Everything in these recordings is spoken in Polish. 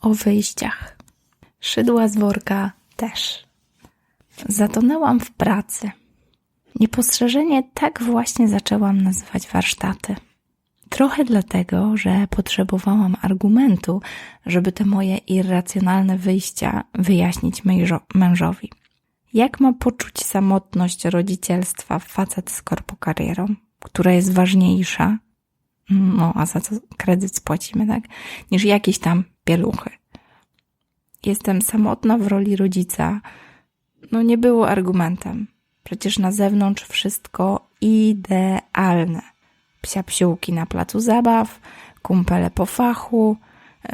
o wyjściach. Szydła z worka też. Zatonęłam w pracy. Niepostrzeżenie tak właśnie zaczęłam nazywać warsztaty. Trochę dlatego, że potrzebowałam argumentu, żeby te moje irracjonalne wyjścia wyjaśnić mężowi. Jak ma poczuć samotność rodzicielstwa facet z korpokarierą, która jest ważniejsza, no a za co kredyt spłacimy, tak, niż jakieś tam pieluchy. Jestem samotna w roli rodzica, no nie było argumentem. Przecież na zewnątrz wszystko idealne. Psia psiółki na placu zabaw, kumpele po fachu,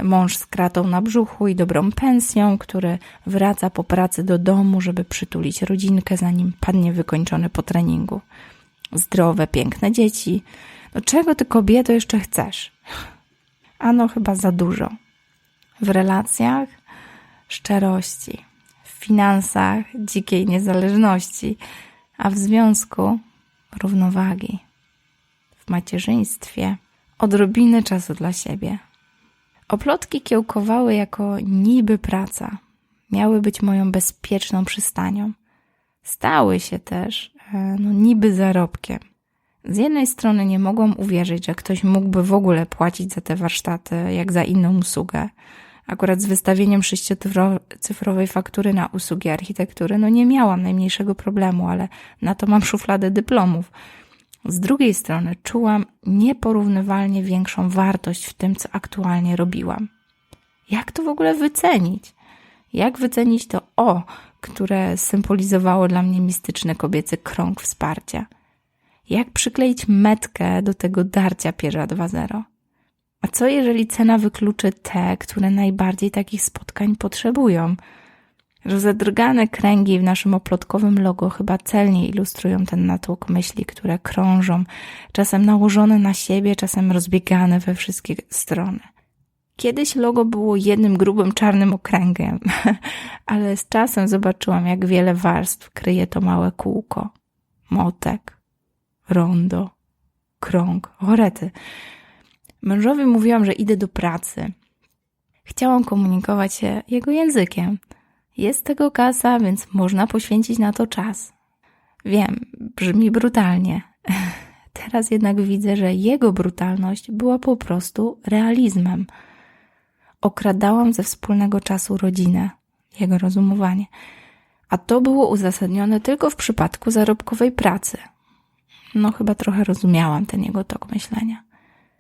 mąż z kratą na brzuchu i dobrą pensją, który wraca po pracy do domu, żeby przytulić rodzinkę, zanim padnie wykończony po treningu. Zdrowe, piękne dzieci. No czego ty kobieto jeszcze chcesz? Ano chyba za dużo. W relacjach szczerości, w finansach dzikiej niezależności, a w związku równowagi. W macierzyństwie odrobiny czasu dla siebie. Oplotki kiełkowały jako niby praca. Miały być moją bezpieczną przystanią. Stały się też e, no, niby zarobkiem. Z jednej strony nie mogłam uwierzyć, że ktoś mógłby w ogóle płacić za te warsztaty, jak za inną usługę. Akurat z wystawieniem sześciocyfrowej faktury na usługi architektury, no nie miałam najmniejszego problemu, ale na to mam szufladę dyplomów. Z drugiej strony czułam nieporównywalnie większą wartość w tym, co aktualnie robiłam. Jak to w ogóle wycenić? Jak wycenić to O, które symbolizowało dla mnie mistyczny kobiecy krąg wsparcia? Jak przykleić metkę do tego darcia pierza 2.0? A co jeżeli cena wykluczy te, które najbardziej takich spotkań potrzebują? Rozedrgane kręgi w naszym oplotkowym logo chyba celnie ilustrują ten natłok myśli, które krążą, czasem nałożone na siebie, czasem rozbiegane we wszystkie strony. Kiedyś logo było jednym grubym czarnym okręgiem, ale z czasem zobaczyłam, jak wiele warstw kryje to małe kółko. Motek, rondo, krąg, orety. Mężowi mówiłam, że idę do pracy. Chciałam komunikować się jego językiem. Jest tego kasa, więc można poświęcić na to czas. Wiem, brzmi brutalnie. Teraz jednak widzę, że jego brutalność była po prostu realizmem. Okradałam ze wspólnego czasu rodzinę, jego rozumowanie, a to było uzasadnione tylko w przypadku zarobkowej pracy. No, chyba trochę rozumiałam ten jego tok myślenia.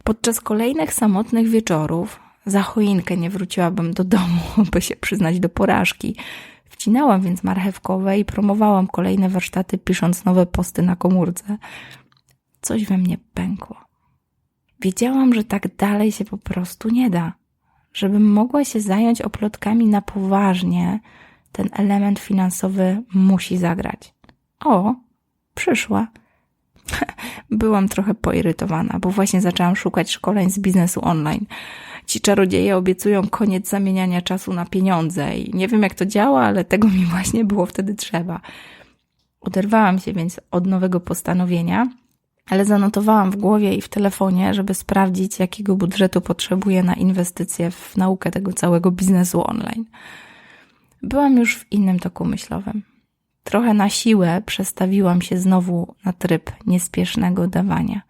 Podczas kolejnych samotnych wieczorów za choinkę nie wróciłabym do domu, by się przyznać do porażki. Wcinałam więc marchewkowe i promowałam kolejne warsztaty, pisząc nowe posty na komórce. Coś we mnie pękło. Wiedziałam, że tak dalej się po prostu nie da. Żebym mogła się zająć oplotkami na poważnie, ten element finansowy musi zagrać. O, przyszła. Byłam trochę poirytowana, bo właśnie zaczęłam szukać szkoleń z biznesu online. Ci czarodzieje obiecują koniec zamieniania czasu na pieniądze i nie wiem jak to działa, ale tego mi właśnie było wtedy trzeba. Oderwałam się więc od nowego postanowienia, ale zanotowałam w głowie i w telefonie, żeby sprawdzić, jakiego budżetu potrzebuję na inwestycje w naukę tego całego biznesu online. Byłam już w innym toku myślowym. Trochę na siłę przestawiłam się znowu na tryb niespiesznego dawania.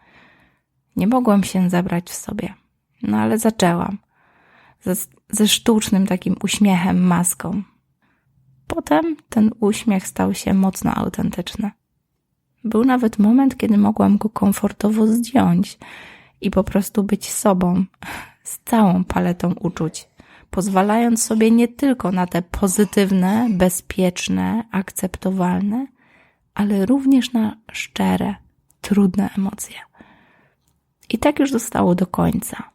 Nie mogłam się zabrać w sobie. No ale zaczęłam. Ze, ze sztucznym takim uśmiechem, maską. Potem ten uśmiech stał się mocno autentyczny. Był nawet moment, kiedy mogłam go komfortowo zdjąć i po prostu być sobą, z całą paletą uczuć, pozwalając sobie nie tylko na te pozytywne, bezpieczne, akceptowalne, ale również na szczere, trudne emocje. I tak już zostało do końca.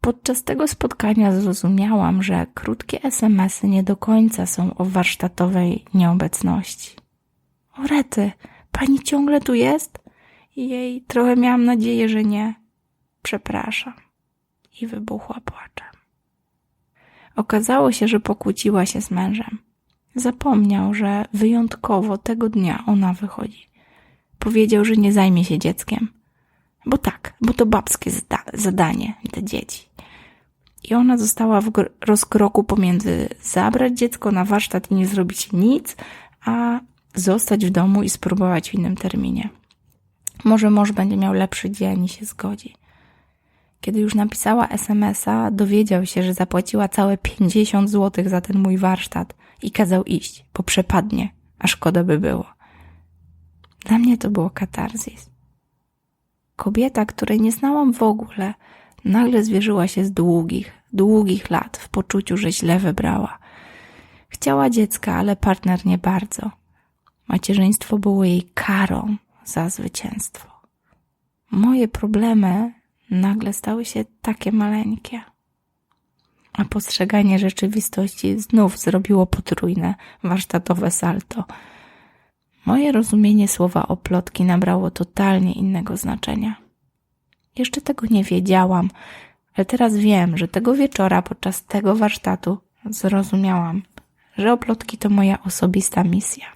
Podczas tego spotkania zrozumiałam, że krótkie SMSy nie do końca są o warsztatowej nieobecności. O rety, pani ciągle tu jest? Jej, trochę miałam nadzieję, że nie. Przepraszam. I wybuchła płaczem. Okazało się, że pokłóciła się z mężem. Zapomniał, że wyjątkowo tego dnia ona wychodzi. Powiedział, że nie zajmie się dzieckiem. Bo tak, bo to babskie zadanie, te dzieci. I ona została w rozkroku pomiędzy zabrać dziecko na warsztat i nie zrobić nic, a zostać w domu i spróbować w innym terminie. Może mąż będzie miał lepszy dzień i się zgodzi. Kiedy już napisała SMS-a, dowiedział się, że zapłaciła całe 50 zł za ten mój warsztat i kazał iść, bo przepadnie, a szkoda by było. Dla mnie to było katarzis. Kobieta, której nie znałam w ogóle, nagle zwierzyła się z długich, długich lat w poczuciu, że źle wybrała. Chciała dziecka, ale partner nie bardzo. Macierzyństwo było jej karą za zwycięstwo. Moje problemy nagle stały się takie maleńkie. A postrzeganie rzeczywistości znów zrobiło potrójne warsztatowe salto. Moje rozumienie słowa oplotki nabrało totalnie innego znaczenia. Jeszcze tego nie wiedziałam, ale teraz wiem, że tego wieczora podczas tego warsztatu zrozumiałam, że oplotki to moja osobista misja.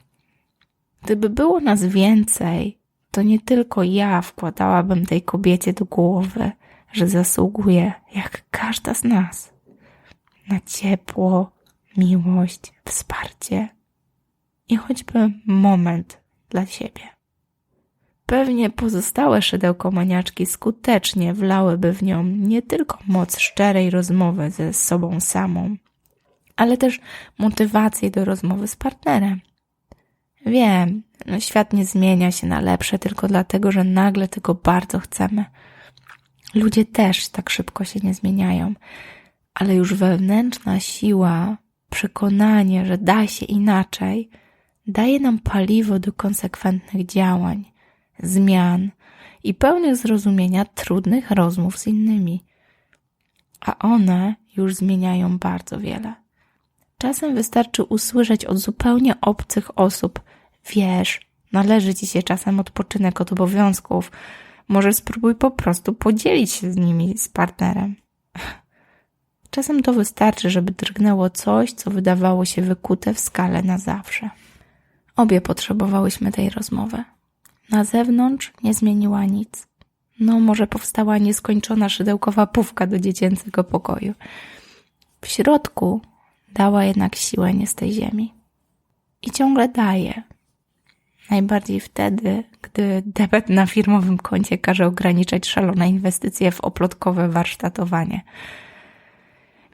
Gdyby było nas więcej, to nie tylko ja wkładałabym tej kobiecie do głowy, że zasługuje, jak każda z nas, na ciepło, miłość, wsparcie i choćby moment dla siebie. Pewnie pozostałe szydełkomaniaczki skutecznie wlałyby w nią nie tylko moc szczerej rozmowy ze sobą samą, ale też motywację do rozmowy z partnerem. Wiem, no świat nie zmienia się na lepsze tylko dlatego, że nagle tego bardzo chcemy. Ludzie też tak szybko się nie zmieniają, ale już wewnętrzna siła, przekonanie, że da się inaczej, daje nam paliwo do konsekwentnych działań, zmian i pełnych zrozumienia trudnych rozmów z innymi. A one już zmieniają bardzo wiele. Czasem wystarczy usłyszeć od zupełnie obcych osób: Wiesz, należy ci się czasem odpoczynek od obowiązków. Może spróbuj po prostu podzielić się z nimi z partnerem. Czasem to wystarczy, żeby drgnęło coś, co wydawało się wykute w skale na zawsze. Obie potrzebowałyśmy tej rozmowy. Na zewnątrz nie zmieniła nic. No, może powstała nieskończona szydełkowa pówka do dziecięcego pokoju. W środku dała jednak siłę nie z tej ziemi. I ciągle daje. Najbardziej wtedy, gdy debet na firmowym koncie każe ograniczać szalone inwestycje w oplotkowe warsztatowanie.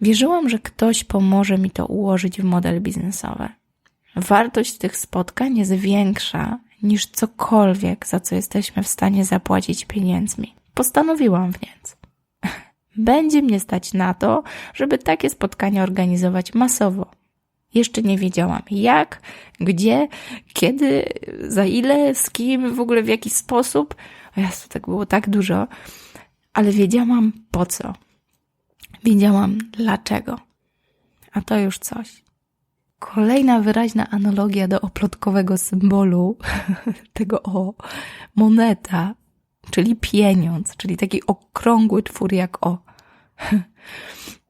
Wierzyłam, że ktoś pomoże mi to ułożyć w model biznesowy. Wartość tych spotkań jest większa niż cokolwiek, za co jesteśmy w stanie zapłacić pieniędzmi. Postanowiłam więc. Będzie mnie stać na to, żeby takie spotkania organizować masowo. Jeszcze nie wiedziałam jak, gdzie, kiedy, za ile, z kim, w ogóle w jaki sposób. O Jezu, tak było tak dużo, ale wiedziałam po co. Wiedziałam dlaczego. A to już coś. Kolejna wyraźna analogia do oplotkowego symbolu, tego o, moneta, czyli pieniądz, czyli taki okrągły twór jak o.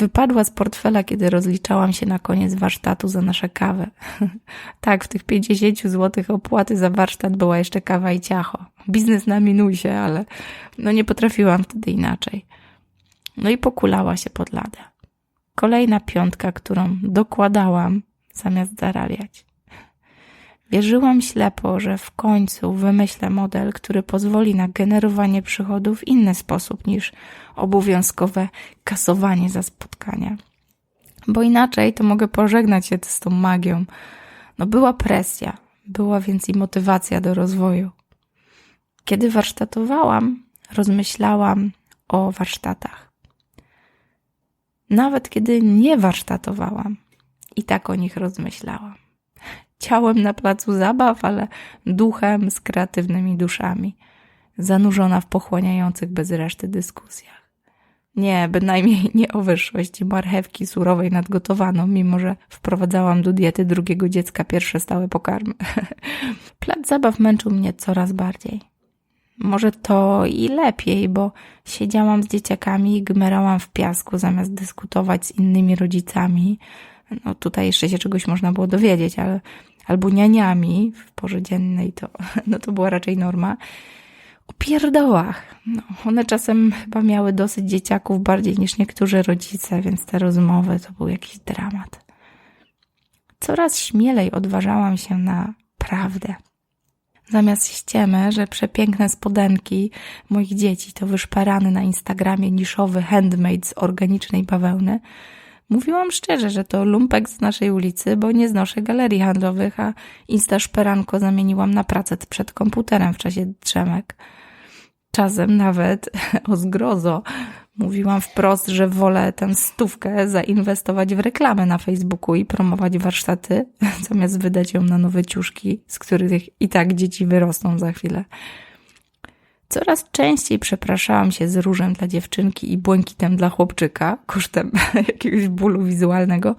Wypadła z portfela, kiedy rozliczałam się na koniec warsztatu za nasze kawę. tak, w tych 50 zł opłaty za warsztat była jeszcze kawa i ciacho. Biznes na minusie, ale no nie potrafiłam wtedy inaczej. No i pokulała się pod ladę. Kolejna piątka, którą dokładałam zamiast zarabiać. Wierzyłam ślepo, że w końcu wymyślę model, który pozwoli na generowanie przychodów w inny sposób niż obowiązkowe kasowanie za spotkania. Bo inaczej to mogę pożegnać się z tą magią. No była presja, była więc i motywacja do rozwoju. Kiedy warsztatowałam, rozmyślałam o warsztatach. Nawet kiedy nie warsztatowałam, i tak o nich rozmyślałam ciałem na placu zabaw, ale duchem z kreatywnymi duszami, zanurzona w pochłaniających bez reszty dyskusjach. Nie, bynajmniej nie o wyższości marchewki surowej nadgotowaną, mimo że wprowadzałam do diety drugiego dziecka pierwsze stałe pokarmy. Plac zabaw męczył mnie coraz bardziej. Może to i lepiej, bo siedziałam z dzieciakami i gmerałam w piasku zamiast dyskutować z innymi rodzicami. No tutaj jeszcze się czegoś można było dowiedzieć, ale albo nianiami w porze dziennej, to, no to była raczej norma, o pierdołach. No, one czasem chyba miały dosyć dzieciaków bardziej niż niektórzy rodzice, więc te rozmowy to był jakiś dramat. Coraz śmielej odważałam się na prawdę. Zamiast ściemy, że przepiękne spodenki moich dzieci to wyszparany na Instagramie niszowy handmade z organicznej bawełny, mówiłam szczerze, że to lumpek z naszej ulicy, bo nie znoszę galerii handlowych, a Insta szperanko zamieniłam na pracę przed komputerem w czasie drzemek. Czasem nawet o zgrozo mówiłam wprost, że wolę tę stówkę zainwestować w reklamę na Facebooku i promować warsztaty, zamiast wydać ją na nowe ciuszki, z których i tak dzieci wyrosną za chwilę. Coraz częściej przepraszałam się z różem dla dziewczynki i błękitem dla chłopczyka, kosztem jakiegoś bólu wizualnego,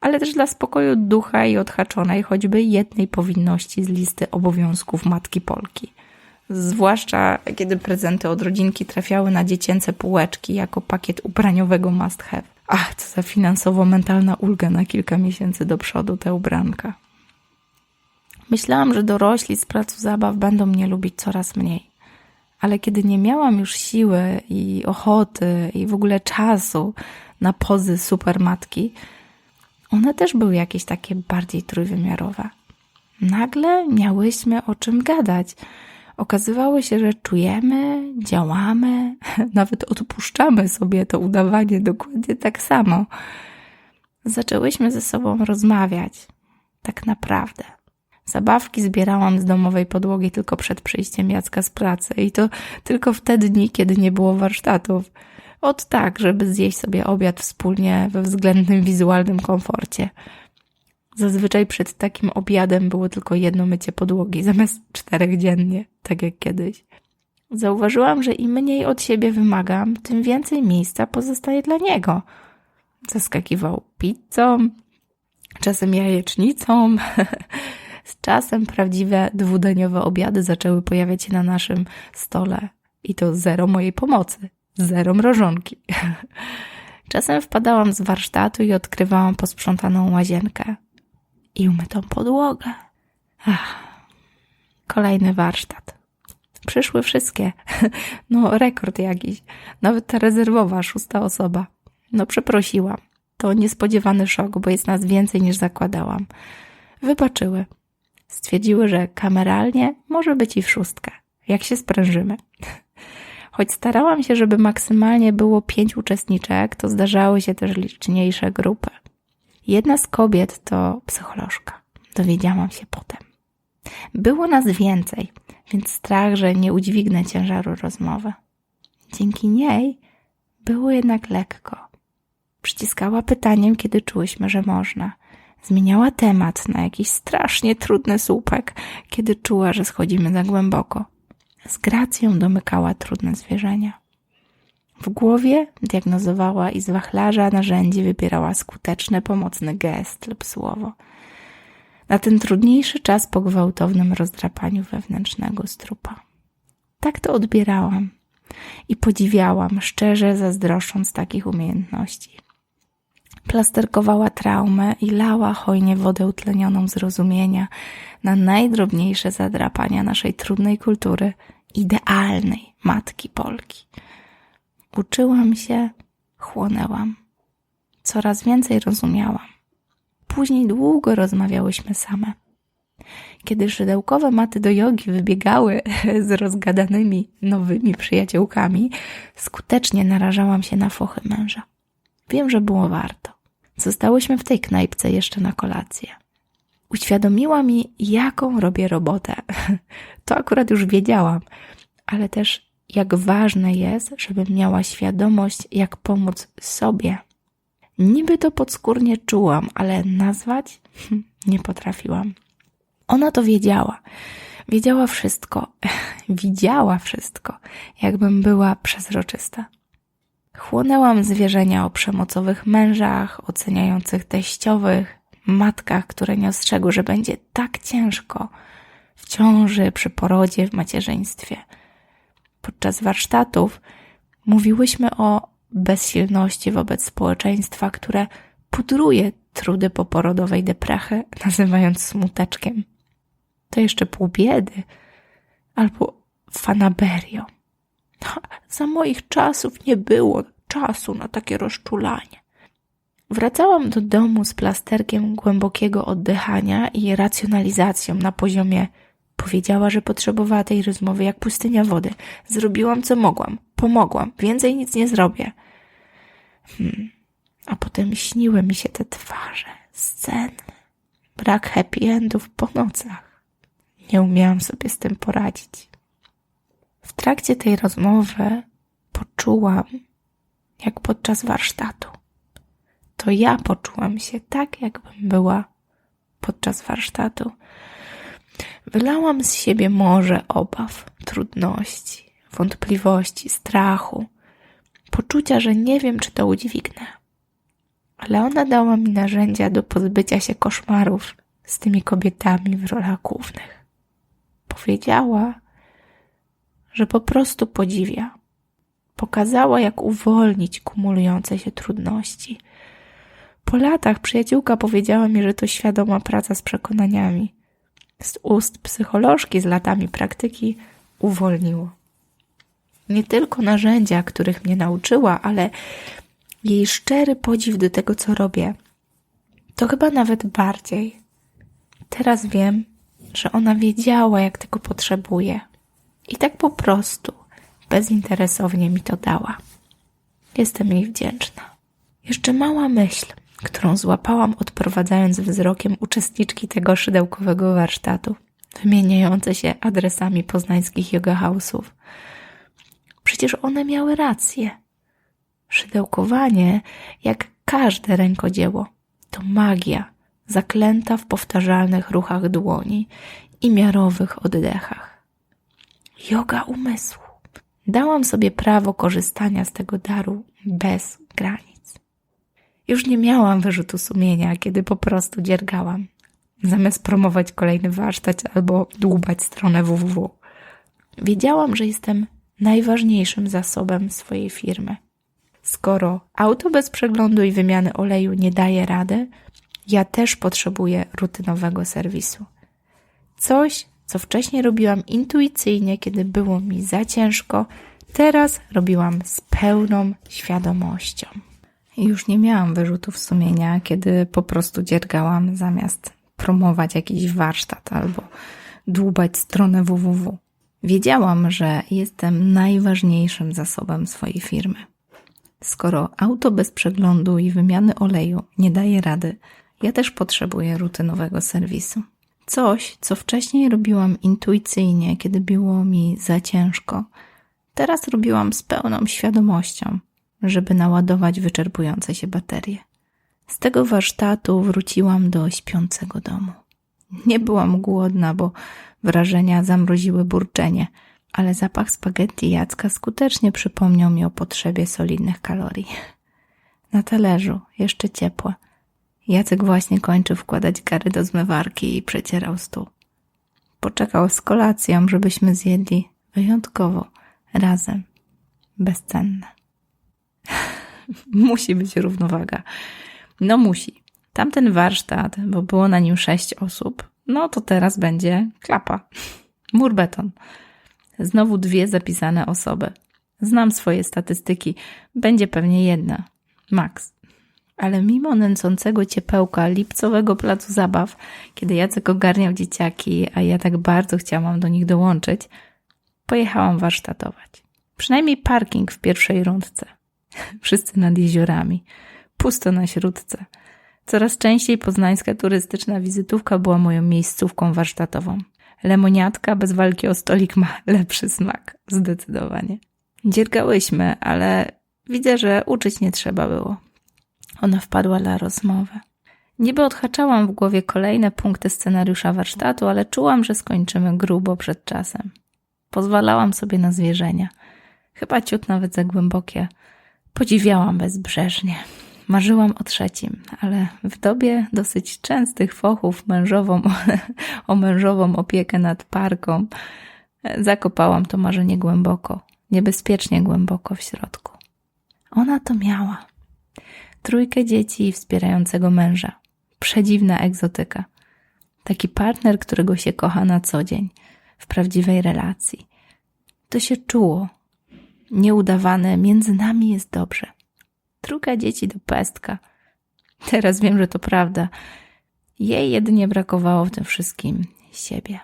ale też dla spokoju ducha i odhaczonej choćby jednej powinności z listy obowiązków matki Polki – Zwłaszcza kiedy prezenty od rodzinki trafiały na dziecięce półeczki jako pakiet ubraniowego must have. Ach, co za finansowo-mentalna ulga na kilka miesięcy do przodu te ubranka. Myślałam, że dorośli z placu zabaw będą mnie lubić coraz mniej. Ale kiedy nie miałam już siły i ochoty i w ogóle czasu na pozy supermatki, one też były jakieś takie bardziej trójwymiarowe. Nagle miałyśmy o czym gadać – okazywało się, że czujemy, działamy, nawet odpuszczamy sobie to udawanie dokładnie tak samo. Zaczęłyśmy ze sobą rozmawiać. Tak naprawdę. Zabawki zbierałam z domowej podłogi tylko przed przyjściem Jacka z pracy i to tylko w te dni, kiedy nie było warsztatów. Od tak, żeby zjeść sobie obiad wspólnie we względnym wizualnym komforcie. Zazwyczaj przed takim obiadem było tylko jedno mycie podłogi, zamiast czterech dziennie, tak jak kiedyś. Zauważyłam, że im mniej od siebie wymagam, tym więcej miejsca pozostaje dla niego. Zaskakiwał pizzą, czasem jajecznicą. Z czasem prawdziwe dwudaniowe obiady zaczęły pojawiać się na naszym stole. I to zero mojej pomocy, zero mrożonki. Czasem wpadałam z warsztatu i odkrywałam posprzątaną łazienkę i umytą podłogę. Ach, kolejny warsztat. Przyszły wszystkie. No, rekord jakiś. Nawet ta rezerwowa, szósta osoba. No, przeprosiłam. To niespodziewany szok, bo jest nas więcej niż zakładałam. Wybaczyły. Stwierdziły, że kameralnie może być i w szóstkę, jak się sprężymy. Choć starałam się, żeby maksymalnie było pięć uczestniczek, to zdarzały się też liczniejsze grupy. Jedna z kobiet to psycholożka. Dowiedziałam się potem. Było nas więcej, więc strach, że nie udźwignę ciężaru rozmowy. Dzięki niej było jednak lekko. Przyciskała pytaniem, kiedy czułyśmy, że można. Zmieniała temat na jakiś strasznie trudny słupek, kiedy czuła, że schodzimy za głęboko. Z gracją domykała trudne zwierzenia. W głowie diagnozowała i z wachlarza narzędzi wybierała skuteczny, pomocny gest lub słowo. Na ten trudniejszy czas po gwałtownym rozdrapaniu wewnętrznego strupa. Tak to odbierałam i podziwiałam, szczerze zazdroszcząc takich umiejętności. Plasterkowała traumę i lała hojnie wodę utlenioną zrozumienia na najdrobniejsze zadrapania naszej trudnej kultury, idealnej matki Polki. Uczyłam się, chłonęłam. Coraz więcej rozumiałam. Później długo rozmawiałyśmy same. Kiedy szydełkowe maty do jogi wybiegały z rozgadanymi nowymi przyjaciółkami, skutecznie narażałam się na fochy męża. Wiem, że było warto. Zostałyśmy w tej knajpce jeszcze na kolację. Uświadomiła mi, jaką robię robotę. To akurat już wiedziałam, ale też jak ważne jest, żebym miała świadomość, jak pomóc sobie. Niby to podskórnie czułam, ale nazwać hm, nie potrafiłam. Ona to wiedziała. Wiedziała wszystko. Widziała wszystko, jakbym była przezroczysta. Chłonęłam zwierzenia o przemocowych mężach, oceniających teściowych, matkach, które nie ostrzegły, że będzie tak ciężko w ciąży, przy porodzie, w macierzyństwie – podczas warsztatów mówiłyśmy o bezsilności wobec społeczeństwa, które pudruje trudy poporodowej deprechy, nazywając smuteczkiem. To jeszcze pół biedy, albo fanaberio. Za moich czasów nie było czasu na takie rozczulanie. Wracałam do domu z plasterkiem głębokiego oddychania i racjonalizacją na poziomie powiedziała, że potrzebowała tej rozmowy jak pustynia wody. Zrobiłam co mogłam, pomogłam, więcej nic nie zrobię. Hmm. A potem śniły mi się te twarze, sceny, brak happy endów po nocach. Nie umiałam sobie z tym poradzić. W trakcie tej rozmowy poczułam, jak podczas warsztatu. To ja poczułam się tak, jakbym była podczas warsztatu. Wylałam z siebie morze obaw, trudności, wątpliwości, strachu, poczucia, że nie wiem, czy to udźwignę. Ale ona dała mi narzędzia do pozbycia się koszmarów z tymi kobietami w rolach głównych. Powiedziała, że po prostu podziwia. Pokazała, jak uwolnić kumulujące się trudności. Po latach przyjaciółka powiedziała mi, że to świadoma praca z przekonaniami. Z ust psycholożki z latami praktyki uwolniło. Nie tylko narzędzia, których mnie nauczyła, ale jej szczery podziw do tego, co robię. To chyba nawet bardziej. Teraz wiem, że ona wiedziała, jak tego potrzebuje. I tak po prostu, bezinteresownie mi to dała. Jestem jej wdzięczna. Jeszcze mała myśl, którą złapałam odprowadzając wzrokiem uczestniczki tego szydełkowego warsztatu, wymieniające się adresami poznańskich yoga house'ów. Przecież one miały rację. Szydełkowanie, jak każde rękodzieło, to magia zaklęta w powtarzalnych ruchach dłoni i miarowych oddechach. Yoga umysłu. Dałam sobie prawo korzystania z tego daru bez granic. Już nie miałam wyrzutu sumienia, kiedy po prostu dziergałam, zamiast promować kolejny warsztat albo dłubać stronę www. Wiedziałam, że jestem najważniejszym zasobem swojej firmy. Skoro auto bez przeglądu i wymiany oleju nie daje rady, ja też potrzebuję rutynowego serwisu. Coś, co wcześniej robiłam intuicyjnie, kiedy było mi za ciężko, teraz robiłam z pełną świadomością. Już nie miałam wyrzutów sumienia, kiedy po prostu dziergałam zamiast promować jakiś warsztat albo dłubać stronę www. Wiedziałam, że jestem najważniejszym zasobem swojej firmy. Skoro auto bez przeglądu i wymiany oleju nie daje rady, ja też potrzebuję rutynowego serwisu. Coś, co wcześniej robiłam intuicyjnie, kiedy było mi za ciężko, teraz robiłam z pełną świadomością, żeby naładować wyczerpujące się baterie. Z tego warsztatu wróciłam do śpiącego domu. Nie byłam głodna, bo wrażenia zamroziły burczenie, ale zapach spaghetti Jacka skutecznie przypomniał mi o potrzebie solidnych kalorii. Na talerzu, jeszcze ciepłe, Jacek właśnie kończył wkładać gary do zmywarki i przecierał stół. Poczekał z kolacją, żebyśmy zjedli wyjątkowo, razem, bezcenne. musi być równowaga. No musi. Tamten warsztat, bo było na nim sześć osób, no to teraz będzie klapa. Mur beton. Znowu dwie zapisane osoby. Znam swoje statystyki. Będzie pewnie jedna. Max. Ale mimo nęcącego ciepełka lipcowego placu zabaw, kiedy Jacek ogarniał dzieciaki, a ja tak bardzo chciałam do nich dołączyć, pojechałam warsztatować. Przynajmniej parking w pierwszej rundce. Wszyscy nad jeziorami. Pusto na śródce. Coraz częściej poznańska turystyczna wizytówka była moją miejscówką warsztatową. Lemoniatka bez walki o stolik ma lepszy smak. Zdecydowanie. Dziergałyśmy, ale widzę, że uczyć nie trzeba było. Ona wpadła na rozmowę. Niby odhaczałam w głowie kolejne punkty scenariusza warsztatu, ale czułam, że skończymy grubo przed czasem. Pozwalałam sobie na zwierzenia. Chyba ciut nawet za głębokie. Podziwiałam bezbrzeżnie. Marzyłam o trzecim, ale w dobie dosyć częstych fochów mężową, o mężową opiekę nad parką zakopałam to marzenie głęboko, niebezpiecznie głęboko w środku. Ona to miała trójkę dzieci i wspierającego męża. Przedziwna egzotyka. Taki partner, którego się kocha na co dzień, w prawdziwej relacji. To się czuło. Nieudawane, między nami jest dobrze. Druga dzieci do pestka. Teraz wiem, że to prawda. Jej jedynie brakowało w tym wszystkim siebie.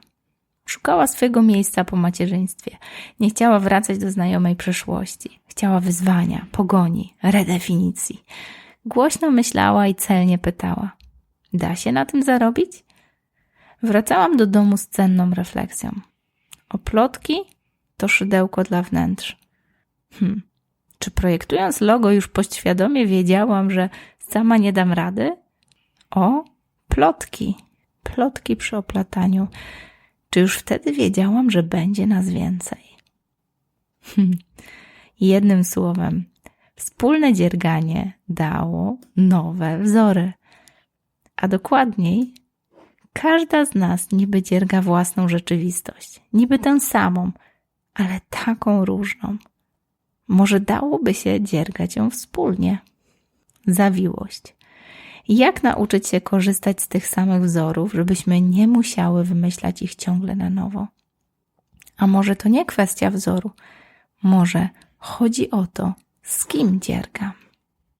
Szukała swojego miejsca po macierzyństwie. Nie chciała wracać do znajomej przeszłości. Chciała wyzwania, pogoni, redefinicji. Głośno myślała i celnie pytała: Da się na tym zarobić? Wracałam do domu z cenną refleksją. Oplotki to szydełko dla wnętrz. Hm. Czy projektując logo już poświadomie wiedziałam, że sama nie dam rady? O, plotki. Plotki przy oplataniu. Czy już wtedy wiedziałam, że będzie nas więcej? Hm. Jednym słowem, wspólne dzierganie dało nowe wzory. A dokładniej, każda z nas niby dzierga własną rzeczywistość, niby tę samą, ale taką różną. Może dałoby się dziergać ją wspólnie. Zawiłość. Jak nauczyć się korzystać z tych samych wzorów, żebyśmy nie musiały wymyślać ich ciągle na nowo? A może to nie kwestia wzoru? Może chodzi o to, z kim dziergam?